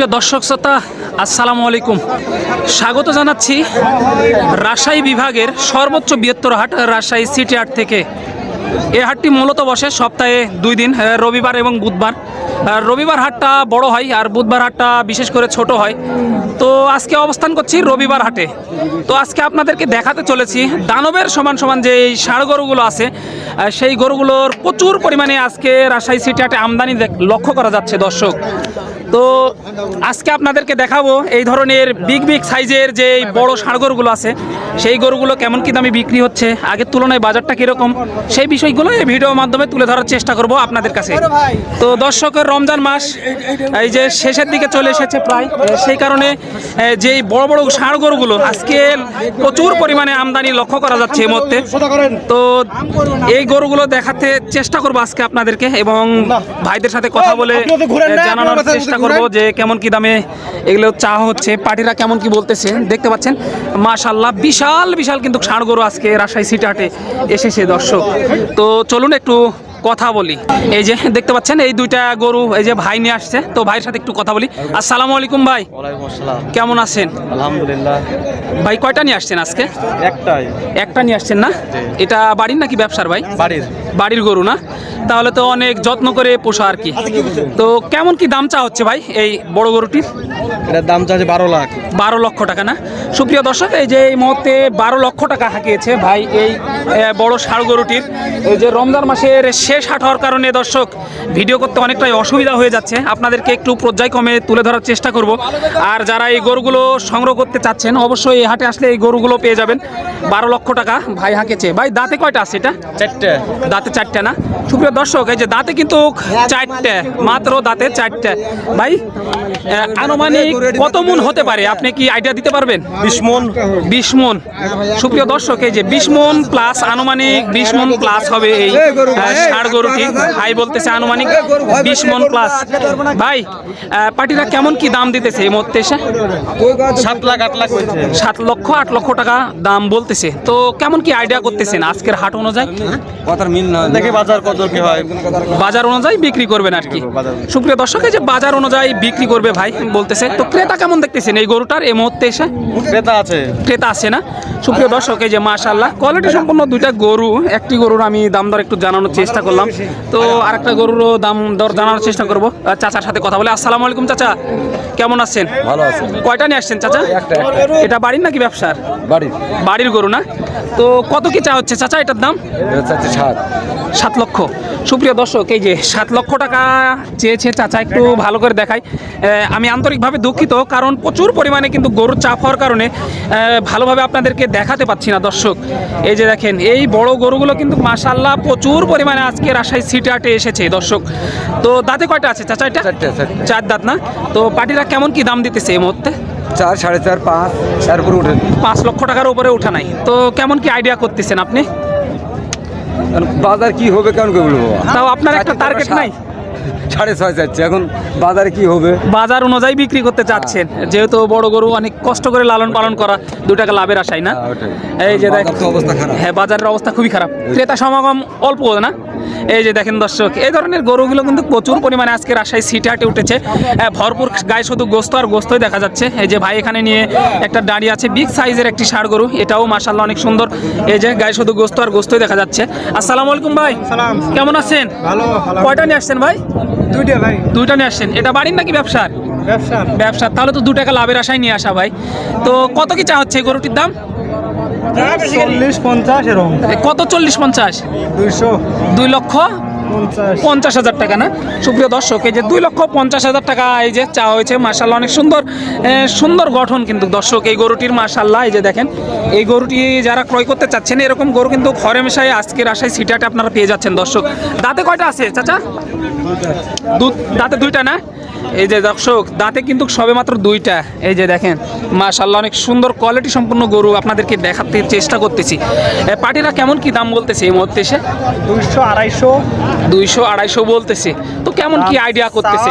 সুপ্রিয় দর্শক শ্রোতা, আসসালামু আলাইকুম। স্বাগত জানাচ্ছি রাজশাহী বিভাগের সর্বোচ্চ বৃহত্তর হাট রাজশাহী সিটি হাট থেকে। এই হাটটি মূলত বসে সপ্তাহে দুই দিন রবিবার এবং বুধবার। রবিবার হাটটা বড় হয় আর বুধবার হাটটা বিশেষ করে ছোট হয়। তো আজকে অবস্থান করছি রবিবার হাটে। তো আজকে আপনাদেরকে দেখাতে চলেছি দানবের সমান সমান যে এই ষাঁড় গরুগুলো আছে সেই গরুগুলোর প্রচুর পরিমাণে আজকে রাজশাহী সিটি হাটে আমদানি লক্ষ্য করা যাচ্ছে দর্শক। তো আজকে আপনাদেরকে দেখাবো এই ধরনের বিগ বিগ সাইজের যে বড় ষাঁড় গরুগুলো আছে, সেই গরুগুলো কেমন কি দামে বিক্রি হচ্ছে, আগের তুলনায় বাজারটা কীরকম, সেই বিষয়গুলো এই ভিডিওর মাধ্যমে তুলে ধরার চেষ্টা করব আপনাদের কাছে তো দর্শকের রমজান মাস, এই যে শেষের দিকে চলে এসেছে প্রায়, সেই কারণে যে বড় বড় ষাঁড় গরুগুলো, আজকে প্রচুর পরিমাণে আমদানি লক্ষ্য করা যাচ্ছে এই মুহূর্তে তো এই গরুগুলো দেখাতে চেষ্টা করব আজকে আপনাদেরকে এবং ভাইদের সাথে কথা বলে জানানোর চেষ্টা। করব যে কেমন কি দামে এগুলো চা হচ্ছে পার্টিরা কেমন কি বলতেছে দেখতে পাচ্ছেন? মাশাল্লাহ বিশাল বিশাল কিন্তু ষাঁড় গরু আজকে রাজশাহী সিটি হাটে এসেছে দর্শক। তো চলুন একটু কথা বলি। এই যে দেখতে পাচ্ছেন এই দুইটা গরু এই যে ভাই নিয়ে আসছে। তো ভাইয়ের সাথে একটু কথা বলি। আসসালামু আলাইকুম ভাই। কেমন আছেন? আলহামদুলিল্লাহ। ভাই কয়টা নিয়ে আসছেন আজকে? একটাই। একটা নিয়ে আসছেন না? এটা বাড়ির নাকি ব্যবসার ভাই? বাড়ির। বাড়ির গরু না? তাহলে তো অনেক যত্ন করে পোষা আর কি। তো কেমন কি দাম চা হচ্ছে ভাই এই বড় গরুটির? এটার দাম চাচ্ছে বারো লাখ। বারো লক্ষ টাকা না? সুপ্রিয় দর্শক এই যে এই মুহূর্তে বারো লক্ষ টাকা হাঁকিয়েছে ভাই এই বড় ষাড় গরুটির। এই যে রমজান মাসের শেষ হাট হওয়ার কারণে দর্শক ভিডিও করতে অনেকটাই অসুবিধা হয়ে যাচ্ছে। আপনাদেরকে একটু পর্যায় পর্যায়ক্রমে তুলে ধরার চেষ্টা করব। আর যারা এই গরুগুলো সংগ্রহ করতে চাচ্ছেন অবশ্যই এই হাটে আসলে এই গরুগুলো পেয়ে যাবেন। বারো লক্ষ টাকা ভাই হাঁকেছে। ভাই দাঁতে কয়টা আছে এটা? চারটে। দাঁতে চারটে না? সুপ্রিয় দর্শক এই যে দাঁতে কিন্তু চারটে মাত্র দাঁতে চারটে। ভাই আনুমানিক কত মন হতে পারে? আপনি কি আইডিয়া দিতে পারবেন? বিশ মন। বিশ মন। সুপ্রিয় দর্শক এই যে বিশ মন প্লাস আনুমানিক বিশ মন প্লাস হবে এই ষাঁড় গরুটি ভাই বলতেছে আনুমানিক বিশ মন প্লাস ভাই পার্টিরা কেমন কি দাম দিতেছে এই মুহূর্তে এসে? সাত লাখ আট লাখ সাত লক্ষ আট লক্ষ টাকা দাম বলতেছে। তো কেমন কি আইডিয়া করতেছেন আজকের হাট অনুযায়ী? কথার মিল না দেখি বাজার কত কি হয়। বাজার অনুযায়ী বিক্রি করবেন আর কি। সুপ্রিয় দর্শক এই যে বাজার অনুযায়ী বিক্রি করবে ভাই বলতেছে তো ক্রেতা কেমন দেখতেছেন এই গরুটার এই মুহূর্তে এসে? ক্রেতা আছে। ক্রেতা আছে না? সুপ্রিয় দর্শক এই যে মাশাল্লাহ কোয়ালিটি সম্পন্ন দুইটা গরু একটি গরুর আমি দাম দর একটু জানানোর চেষ্টা করলাম। তো আরেকটা গরুরও দাম দর জানানোর চেষ্টা করব। চাচার সাথে কথা বলে। আসসালামু আলাইকুম চাচা। কেমন আছেন? ভালো আছে কয়টা নিয়ে আসছেন চাচা? এটা বাড়ির নাকি ব্যবসার? বাড়ির। বাড়ির গরু না? তো কত কি চা হচ্ছে চাচা এটার দাম? সাত। সাত লক্ষ। সুপ্রিয় দর্শক এই যে সাত লক্ষ টাকা চেয়েছে চাচা একটু ভালো করে দেখাই। আমি আন্তরিকভাবে দুঃখিত কারণ প্রচুর পরিমাণে কিন্তু গরুর চাপ হওয়ার কারণে ভালোভাবে আপনাদেরকে দেখাতে পাচ্ছি না দর্শক। এই যে দেখেন এই বড় গরুগুলো কিন্তু মাসাল্লাহ প্রচুর পরিমাণে আজকে রাজশাহী সিটি আটে এসেছে দর্শক। তো দাঁতে কয়টা আছে চাচা এটা? চারটে। চার দাঁত না? তো পার্টিরা কেমন কি দাম দিতেছে এই মুহূর্তে? চার সাড়ে চার পাঁচ চার উঠে পাঁচ লক্ষ টাকার উপরে উঠা নাই। তো কেমন কি আইডিয়া করতেছেন আপনি? বাজার কি হবে কেমন করে বলব? তাও আপনার একটা টার্গেট নাই? সাড়ে ছয় যাচ্ছে এখন বাজারে কি হবে? বাজার অনুযায়ী বিক্রি করতে চাচ্ছেন। যেহেতু বড় গরু অনেক কষ্ট করে লালন পালন করা দু টাকা লাভের আশায় না। হ্যাঁ, এই যে দেখ বাজার তো অবস্থা খারাপ। হ্যাঁ বাজারের অবস্থা খুবই খারাপ। ক্রেতা সমাগম অল্প না? এই যে দেখেন দর্শক এই ধরনের গরুগুলো কিন্তু প্রচুর পরিমাণে আজকে রাজশাহী সিটি হাটে উঠেছে। ভরপুর গায়ে শুধু গোস্ত আর গোস্তই দেখা যাচ্ছে। এই যে ভাই এখানে নিয়ে একটা দাঁড়িয়ে আছে বিগ সাইজের একটি ষাড় গরু। এটাও মাসাল্লাহ অনেক সুন্দর। এই যে গায়ে শুধু গোস্ত আর গোস্তই দেখা যাচ্ছে। আসসালামু আলাইকুম ভাই। কেমন আছেন? ভালো ভালো কয়টা নিয়ে আসছেন ভাই? দুইটা ভাই। দুইটা নিয়ে আসছেন। এটা বাড়ির নাকি ব্যবসার? ব্যবসা ব্যবসা তাহলে তো দু টাকা লাভের আশায় নিয়ে আসা ভাই। তো কত কি চা হচ্ছে গরুটির দাম? চল্লিশ পঞ্চাশ এরকম। কত চল্লিশ পঞ্চাশ? দুইশো। দুই লক্ষ? পঞ্চাশ। হাজার টাকা না? সুপ্রিয় দর্শক এই যে দুই লক্ষ পঞ্চাশ হাজার টাকা এই যে চা হয়েছে মার্শাল্লাহ অনেক সুন্দর সুন্দর গঠন কিন্তু দর্শক এই গরুটির মার্শাল্লাহ এই যে দেখেন এই গরুটি যারা ক্রয় করতে চাচ্ছেন এরকম গরু কিন্তু ঘরে মেশায় আজকের আশায় সিটাটে আপনারা পেয়ে যাচ্ছেন দর্শক। দাঁতে কয়টা আছে চাচা? দু- দাঁতে দুইটা না? এই যে দর্শক দাঁতে কিন্তু সবে মাত্র দুইটা। এই যে দেখেন মাশাল্লাহ অনেক সুন্দর কোয়ালিটি সম্পন্ন গরু আপনাদেরকে দেখাতে চেষ্টা করতেছি। পাটিরা কেমন কি দাম বলতেছে এই মুহূর্তে এসে? দুইশো আড়াইশো। দুইশো আড়াইশো বলতেছে। তো কেমন কি আইডিয়া করতেছে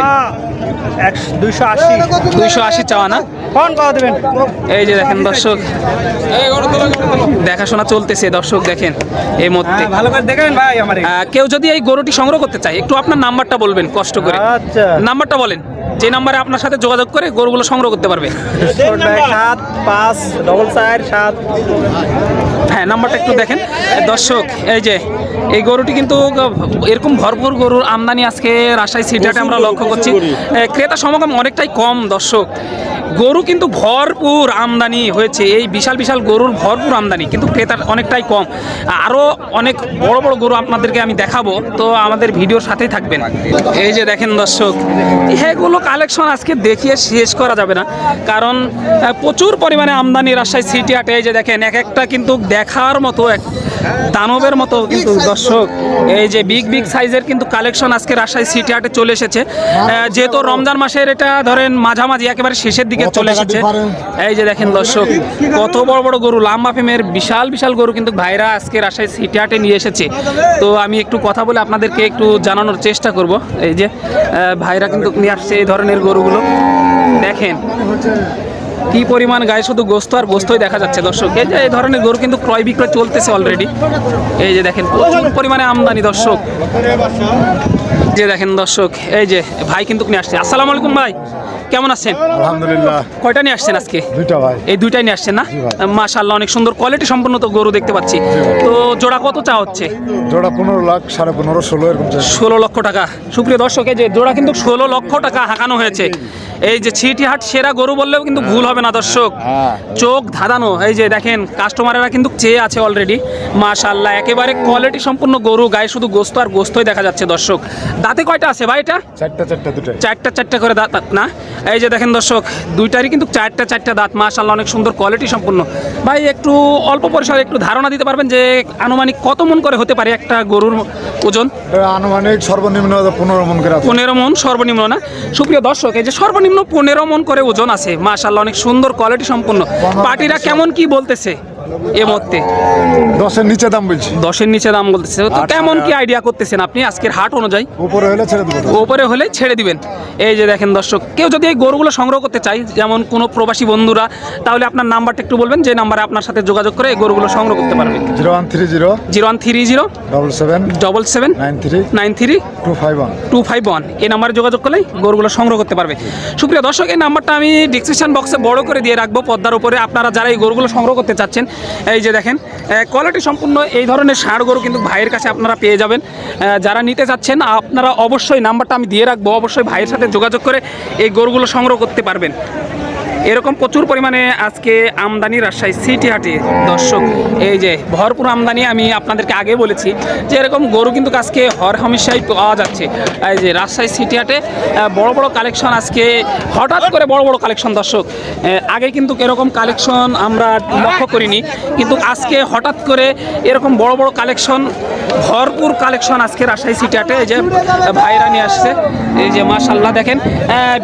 দুইশো আশি। দুইশো আশি চাওয়া না? ফোন পাওয়া দেবেন। এই যে দেখেন দর্শক দেখাশোনা চলতেছে দর্শক দেখেন এই ভালো করে দেখেন ভাই আমার কেউ যদি এই গরুটি সংগ্রহ করতে চায় একটু আপনার নাম্বারটা বলবেন কষ্ট করে। আচ্ছা। নাম্বারটা বলেন যে নাম্বারে আপনার সাথে যোগাযোগ করে গরুগুলো সংগ্রহ করতে পারবে। সাত পাঁচ ডবল চার সাত। হ্যাঁ নাম্বারটা একটু দেখেন। দর্শক এই যে এই গরুটি কিন্তু এরকম ভরপুর গরুর আমদানি আজকে রাজশাহী সিটিতে আমরা লক্ষ্য করছি। ক্রেতা সমাগম অনেকটাই কম দর্শক। গরু কিন্তু ভরপুর আমদানি হয়েছে। এই বিশাল বিশাল গরুর ভরপুর আমদানি কিন্তু ক্রেতার অনেকটাই কম। আরও অনেক বড় বড় গরু আপনাদেরকে আমি দেখাবো। তো আমাদের ভিডিওর সাথেই থাকবেন। এই যে দেখেন দর্শক এগুলো কালেকশন আজকে দেখিয়ে শেষ করা যাবে না। কারণ প্রচুর পরিমাণে আমদানি রাজশাহী সিটি হাটে। এই যে দেখেন এক একটা কিন্তু দেখার মতো এক দানবের মতো কিন্তু দর্শক এই যে বিগ বিগ সাইজের কিন্তু কালেকশন আজকে রাজশাহী সিটি হাটে চলে এসেছে। যেহেতু রমজান মাসের এটা ধরেন মাঝামাঝি একেবারে শেষের দিকে চলে এসেছে। এই যে দেখেন দর্শক কত বড় বড় গরু লাম্বা ফেমের বিশাল বিশাল গরু কিন্তু ভাইরা আজকে রাজশাহী সিটি হাটে নিয়ে এসেছে। তো আমি একটু কথা বলে আপনাদেরকে একটু জানানোর চেষ্টা করব। এই যে ভাইরা কিন্তু নিয়ে আসছে এই ধরনের গরুগুলো। দেখেন কি পরিমাণ গায়ে শুধু গোস্ত আর গোস্তই দেখা যাচ্ছে দর্শক? এই যে এই ধরনের গরু কিন্তু ক্রয় বিক্রয় চলতেছে অলরেডি এই যে দেখেন প্রচুর পরিমাণে আমদানি দর্শক। যে দেখেন দর্শক এই যে ভাই কিন্তু নিয়ে আসছে। আসসালামু আলাইকুম ভাই কেমন আছেন? আলহামদুলিল্লাহ। কয়টা নিয়ে আসছেন আজকে? দুইটা ভাই। এই দুইটাই নিয়ে আসছেন না? ভাই। মাশাল্লাহ অনেক সুন্দর কোয়ালিটি সম্পন্ন তো গরু দেখতে পাচ্ছি। তো জোড়া কত চা হচ্ছে? জোড়া পনেরো লাখ সাড়ে পনেরো ষোলো এরকম। ষোলো লক্ষ টাকা। সুপ্রিয় দর্শক এই যে জোড়া কিন্তু ষোলো লক্ষ টাকা হাঁকানো হয়েছে। এই যে ছিটিহাট সেরা গরু বললেও কিন্তু ভুল হবে না দর্শক। হ্যাঁ। চোখ ধাঁধানো এই যে দেখেন কাস্টমারেরা কিন্তু চেয়ে আছে অলরেডি মাশাল্লাহ একেবারে কোয়ালিটি সম্পূর্ণ গরু গায়ে শুধু গোস্ত আর গোস্তই দেখা যাচ্ছে দর্শক। দাঁতে কয়টা আছে ভাই এটা? চারটা চারটা দুটাই। চারটা চারটা করে দাঁত না? এই যে দেখেন দর্শক দুইটারই কিন্তু চারটা চারটা দাঁত মাশাল্লাহ অনেক সুন্দর কোয়ালিটি সম্পূর্ণ। ভাই একটু অল্প পরিসরে একটু ধারণা দিতে পারবেন যে আনুমানিক কত মন করে হতে পারে একটা গরুর ওজন? আনুমানিক সর্বনিম্ন পনেরো মন করে পনেরো মন সর্বনিম্ন না? সুপ্রিয় দর্শক এই যে সর্বনিম্ন পনেরো মন করে ওজন আছে। মাশাল্লাহ অনেক সুন্দর কোয়ালিটি সম্পূর্ণ পার্টিরা কেমন কি বলতেছে? এ মুহূর্তে দশের নিচে দাম বলছি। দশের নিচে দাম বলতেছে। তো কেমন কি আইডিয়া করতেছেন আপনি আজকের হাট অনুযায়ী? উপরে হলে ছেড়ে দেবো। ওপরে হলে ছেড়ে দিবেন। এই যে দেখেন দর্শক কেউ যদি এই গরুগুলো সংগ্রহ করতে চাই যেমন কোনো প্রবাসী বন্ধুরা তাহলে আপনার নাম্বারটা একটু বলবেন যে নাম্বারে আপনার সাথে যোগাযোগ করে এই গরুগুলো সংগ্রহ করতে পারবে। Zero one three zero zero one three zero double seven double seven nine three nine three two five one. Two five one. এই নাম্বারে যোগাযোগ করলেই গরুগুলো সংগ্রহ করতে পারবে। সুপ্রিয় দর্শক এই নাম্বারটা আমি ডিসক্রিপশন বক্সে বড় করে দিয়ে রাখব। পদ্মার উপরে আপনারা যারা এই গরুগুলো সংগ্রহ করতে চাচ্ছেন এই যে দেখেন কোয়ালিটি সম্পূর্ণ এই ধরনের ষাঁড় গরু কিন্তু ভাইয়ের কাছে আপনারা পেয়ে যাবেন। যারা নিতে চাচ্ছেন আপনারা অবশ্যই নাম্বারটা আমি দিয়ে রাখব। অবশ্যই ভাইয়ের সাথে যোগাযোগ করে এই গরুগুলো সংগ্রহ করতে পারবেন। এরকম প্রচুর পরিমাণে আজকে আমদানি রাজশাহী সিটি হাটে, দর্শক, এই যে ভরপুর আমদানি আমি আপনাদেরকে আগে বলেছি যে এরকম গরু কিন্তু আজকে হর হামেশাই পাওয়া যাচ্ছে। এই যে রাজশাহী সিটি হাটে বড় বড় কালেকশন আজকে, হঠাৎ করে বড় বড় কালেকশন, দর্শক আগে কিন্তু এরকম কালেকশন আমরা লক্ষ্য করিনি, কিন্তু আজকে হঠাৎ করে এরকম বড় বড় কালেকশন, ভরপুর কালেকশন আজকে রাজশাহী সিটি হাটে, এই যে ভাইরা নিয়ে আসছে। এই যে মাশাল্লাহ দেখেন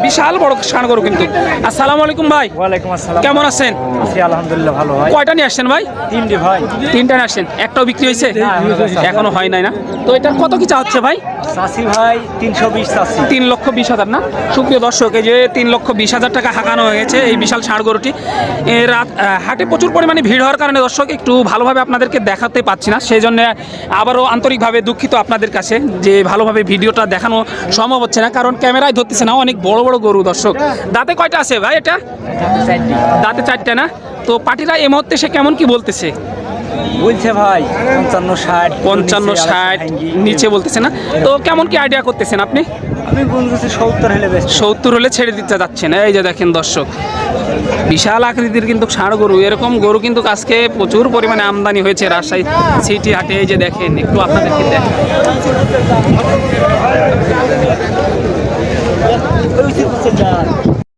বিশাল বড় ষাঁড় গরু কিন্তু। আসসালামু আলাইকুম ভাই। ওয়ালাইকুম আসসালাম। কেমন আছেন? আছি আলহামদুলিল্লাহ ভালো ভাই। কয়টা নিয়ে আসছেন ভাই? তিনটে ভাই। তিনটা নিয়ে আসছেন। একটাও বিক্রি হয়েছে? হ্যাঁ, এখনও হয় নাই না। তো এটা কত কি চা হচ্ছে ভাই? চাষি ভাই তিনশো বিশ চাষি তিন লক্ষ বিশ হাজার না? সুপ্রিয় দর্শক এই যে তিন লক্ষ বিশ হাজার টাকা হাঁকানো হয়েছে এই বিশাল ষাঁড় গরুটি। রাত হাটে প্রচুর পরিমাণে ভিড় হওয়ার কারণে দর্শক একটু ভালোভাবে আপনাদেরকে দেখাতে পাচ্ছি না। সেই জন্য আবারও আন্তরিকভাবে দুঃখিত আপনাদের কাছে যে ভালোভাবে ভিডিওটা দেখানো সম্ভব হচ্ছে না কারণ ক্যামেরায় ধরতেছে না অনেক বড় বড় গরু দর্শক। দাঁতে কয়টা আছে ভাই এটা? দাঁতে চারটে না? তো পার্টিরা এই মুহূর্তে সে কেমন কি বলতেছে? বলছে ভাই পঞ্চান্ন ষাট পঞ্চান্ন ষাট নিচে বলতেছে না? তো কেমন কি আইডিয়া করতেছেন আপনি? আমি বলতেছি সত্তর হলে সত্তর হলে ছেড়ে দিতে যাচ্ছেন। এই যে দেখেন দর্শক বিশাল আকৃতির কিন্তু ষাঁড় গরু। এরকম গরু কিন্তু আজকে প্রচুর পরিমাণে আমদানি হয়েছে রাজশাহী সিটি হাটে। এই যে দেখেন একটু আপনাদেরকে দেখেন